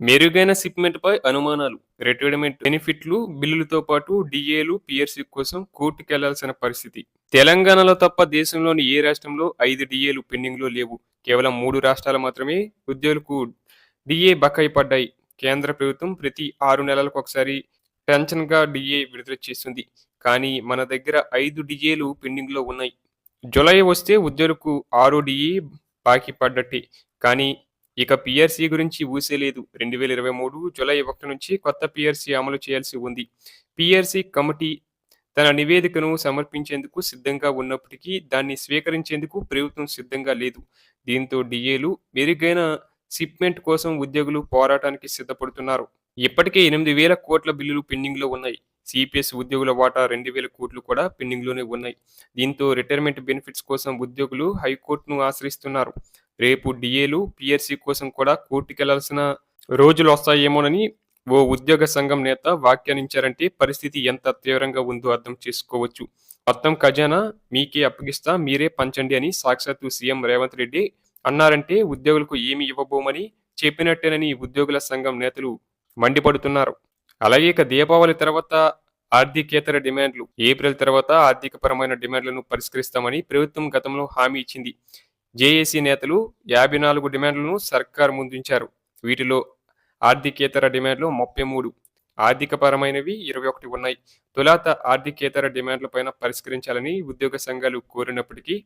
మెరుగైన సిప్మెంట్పై అనుమానాలు. రిటైర్మెంట్ బెనిఫిట్లు, బిల్లులతో పాటు డిఏలు పీఆర్సీ కోసం కోర్టుకెళ్ళాల్సిన పరిస్థితి. తెలంగాణలో తప్ప దేశంలోని ఏ రాష్ట్రంలో ఐదు డిఏలు పెండింగ్‌లో లేవు. కేవలం మూడు రాష్ట్రాలు మాత్రమే ఉద్యోగులకు డిఏ బకాయి పడ్డాయి. కేంద్ర ప్రభుత్వం ప్రతి ఆరు నెలలకు ఒకసారి టెన్షన్‌గా డిఏ విడుదల చేస్తుంది. కానీ మన దగ్గర ఐదు డిఏలు పెండింగ్‌లో ఉన్నాయి. జులై వస్తే ఉద్యోగులకు ఆరు డిఏ బాకీ పడ్డట్టే. కానీ ఇక పిఆర్సీ గురించి ఊసే లేదు. 2023 జులై 1 నుంచి కొత్త పిఆర్సీ అమలు చేయాల్సి ఉంది. పిఆర్సీ కమిటీ తన నివేదికను సమర్పించేందుకు సిద్ధంగా ఉన్నప్పటికీ దాన్ని స్వీకరించేందుకు ప్రభుత్వం సిద్ధంగా లేదు. దీంతో డిఏలు మెరుగైన షిప్మెంట్ కోసం ఉద్యోగులు పోరాటానికి సిద్ధపడుతున్నారు. ఇప్పటికే ఎనిమిది వేల కోట్ల బిల్లులు పెండింగ్‌లో ఉన్నాయి. సిపిఎస్ ఉద్యోగుల వాటా రెండు వేల కోట్లు కూడా పెండింగ్‌లోనే ఉన్నాయి. దీంతో రిటైర్మెంట్ బెనిఫిట్స్ కోసం ఉద్యోగులు హైకోర్టును ఆశ్రయిస్తున్నారు. రేపు డిఏలు పిఎస్సీ కోసం కూడా కోర్టుకెళ్ళాల్సిన రోజులొస్తాయేమోనని ఓ ఉద్యోగ సంఘం నేత వ్యాఖ్యానించారంటే పరిస్థితి ఎంత తీవ్రంగా ఉందో అర్థం చేసుకోవచ్చు. మొత్తం ఖజానా మీకే అప్పగిస్తా మీరే పంచండి అని సాక్షాత్తు సీఎం రేవంత్ రెడ్డి అన్నారంటే ఉద్యోగులకు ఏమి ఇవ్వబోమని చెప్పినట్టేనని ఉద్యోగుల సంఘం నేతలు మండిపడుతున్నారు. అలాగే ఇక దీపావళి తర్వాత ఆర్థికేతర డిమాండ్లు. ఏప్రిల్ తర్వాత ఆర్థికపరమైన డిమాండ్లను పరిష్కరిస్తామని ప్రభుత్వం గతంలో హామీ ఇచ్చింది. జేఏసీ నేతలు యాభై నాలుగు డిమాండ్లను సర్కారు ముందుంచారు. వీటిలో ఆర్థికేతర డిమాండ్లు ముప్పై మూడు, ఆర్థికపరమైనవి ఇరవై ఒకటి ఉన్నాయి. తొలాత ఆర్థికేతర డిమాండ్లపైన పరిష్కరించాలని ఉద్యోగ సంఘాలు కోరినప్పటికీ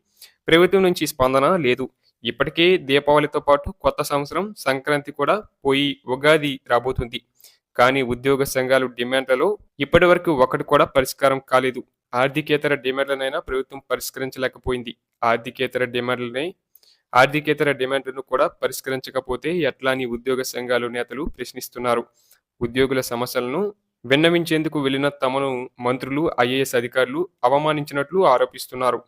ప్రభుత్వం నుంచి స్పందన లేదు. ఇప్పటికే దీపావళితో పాటు కొత్త సంవత్సరం, సంక్రాంతి కూడా పోయి ఉగాది రాబోతుంది. కానీ ఉద్యోగ సంఘాలు డిమాండ్లలో ఇప్పటివరకు ఒకటి కూడా పరిష్కారం కాలేదు. ఆర్థికేతర డిమాండ్లనైనా ప్రభుత్వం పరిష్కరించలేకపోయింది. ఆర్థికేతర డిమాండ్లనే ఆర్థికేతర డిమాండ్లను కూడా పరిష్కరించకపోతే ఎట్లా అని ఉద్యోగ సంఘాలు నేతలు ప్రశ్నిస్తున్నారు. ఉద్యోగుల సమస్యలను విన్నవించేందుకు వెళ్ళిన తమను మంత్రులు, ఐఏఎస్ అధికారులు అవమానించినట్లు ఆరోపిస్తున్నారు.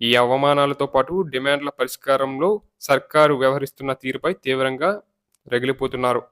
ఈ అవమానాలతో పాటు డిమాండ్ల పరిష్కారంలో సర్కారు వ్యవహరిస్తున్న తీరుపై తీవ్రంగా రగిలిపోతున్నారు.